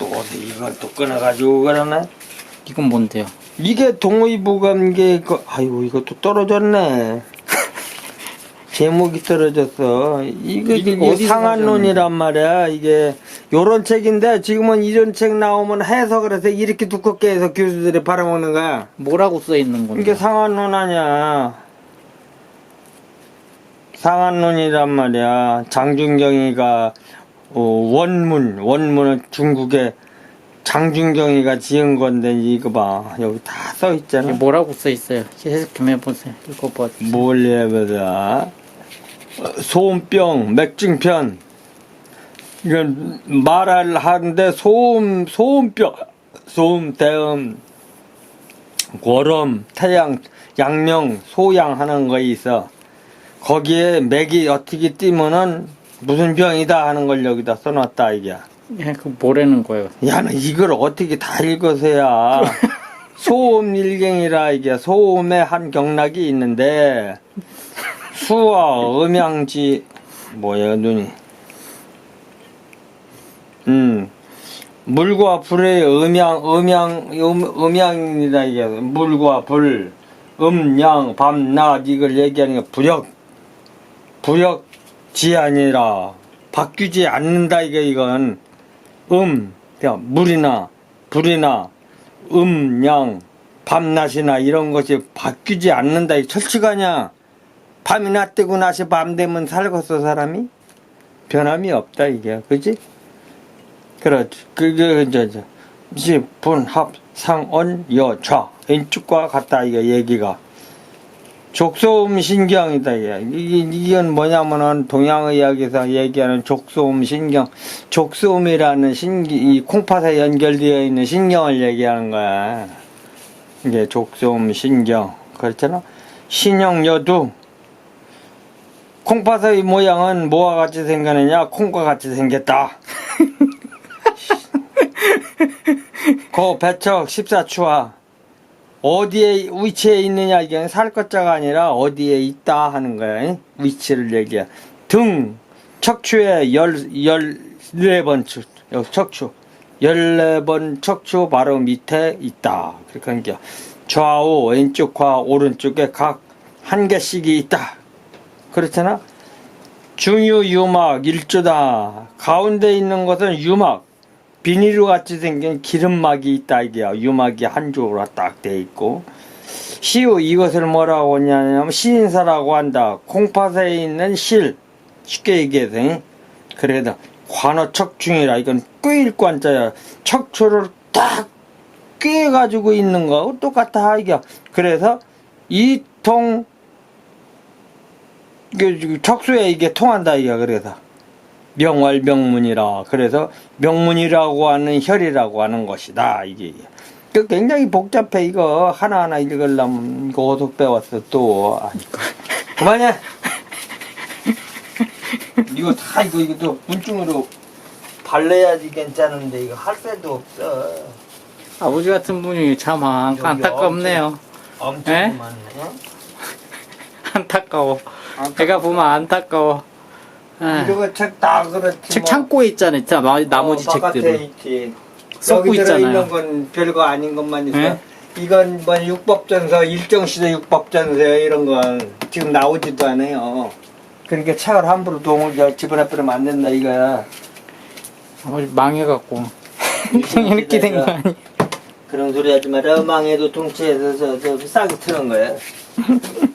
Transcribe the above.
또 어디 이걸 또 끊어가지고 그러네. 이건 뭔데요? 이게 동의보감계 그 아이고 이것도 떨어졌네. 제목이 떨어졌어. 이거 상한론이란 말이야. 이게 요런 책인데 지금은 이런 책 나오면 해석을 해서 이렇게 두껍게 해서 교수들이 팔아먹는 거야. 뭐라고 써 있는 건데? 이게 상한론 아니야. 상한론이란 말이야. 장준경이가 어, 원문, 원문은 중국의 장준경이가 지은 건데 이거 봐. 여기 다 써 있잖아. 뭐라고 써 있어요? 해석 좀 해보세요. 읽어봐. 뭘 해보자. 소음병, 맥증편. 이건 말을 하는데 소음, 소음병, 소음, 대음, 고름, 태양, 양명, 소양 하는 거 있어. 거기에 맥이 어떻게 뛰면은 무슨 병이다 하는 걸 여기다 써놨다, 이게. 예, 그 뭐라는 거예요? 야, 너 이걸 어떻게 다 읽어서야. 소음 일경이라 이게 소음의 한 경락이 있는데 수와 음양지 뭐야 눈이 음 물과 불의 음양 음양 음, 음양이다 이게 물과 불 음 양 밤 낮 이걸 얘기하는 게 부력 부력 지 아니라 바뀌지 않는다 이게 이건 음, 그냥 물이나 불이나 음, 양, 밤낮이나 이런 것이 바뀌지 않는다. 이 철칙하냐? 밤이 낮 되고 낮이 밤 되면 살겠어, 사람이? 변함이 없다, 이게. 그지? 그렇지. 그게, 이제, 이제, 시, 분, 합, 상, 언, 여, 좌. 왼쪽과 같다, 이게 얘기가. 족소음 신경이다. 이건 뭐냐면은 동양의학에서 얘기하는 족소음 신경, 족소음이라는 신기, 이 콩팥에 연결되어 있는 신경을 얘기하는 거야. 이게 족소음 신경. 그렇잖아. 신형여두. 콩팥의 모양은 뭐와 같이 생겼느냐? 콩과 같이 생겼다. 그 배척 14추와 어디에 위치에 있느냐 이게 살 것자가 아니라 어디에 있다 하는 거야. 잉? 위치를 얘기해. 등 척추에 열 열네 척 여기 척추. 열네 번 척추 바로 밑에 있다. 게 좌우 왼쪽과 오른쪽에 각 한 개씩이 있다. 그렇잖아? 중유 유막 일조다. 가운데 있는 것은 유막 비닐로 같이 생긴 기름막이 있다 이게요. 유막이 한 쪽으로 딱 돼 있고 시우 이것을 뭐라고 하냐면 시인사라고 한다. 콩팥에 있는 실 쉽게 얘기해서 응? 그래도 관어척중이라 이건 꿰일 관자야. 척추를 딱 꿰가지고 있는 거하고 똑같아 이게. 그래서 이통 척수에 이게 통한다 이게 그래서. 명월 명문이라. 그래서 명문이라고 하는 혈이라고 하는 것이다. 이게. 그 굉장히 복잡해. 이거 하나하나 읽으려면 이거 어디서 배웠어 또. 아, 그만해. 이거 다 이거 이거 또 문중으로 발라야지 괜찮은데 이거 할 새도 없어. 아버지 같은 분이 참 안- 여기 안타깝네요. 엄청 에? 많네. 안타까워. 제가 보면 안타까워. 아, 이거 책 다 그렇지 책 뭐. 창고에 있잖아요. 자, 마- 나머지 어, 바깥에 책들은. 있지. 여기 있잖아요. 들어있는 건 별거 아닌 것만 있어. 예? 이건 뭐 육법전서, 일정시대 육법전서 이런 건 지금 나오지도 않아요. 그러니까 책을 함부로 동을 저 집어넣으면 안 된다 이거야. 아버지 망해갖고. 이렇게 된 거 아니에요? 그런 소리 하지 마라. 망해도 통째에서 저, 저 싸게 트는 거야.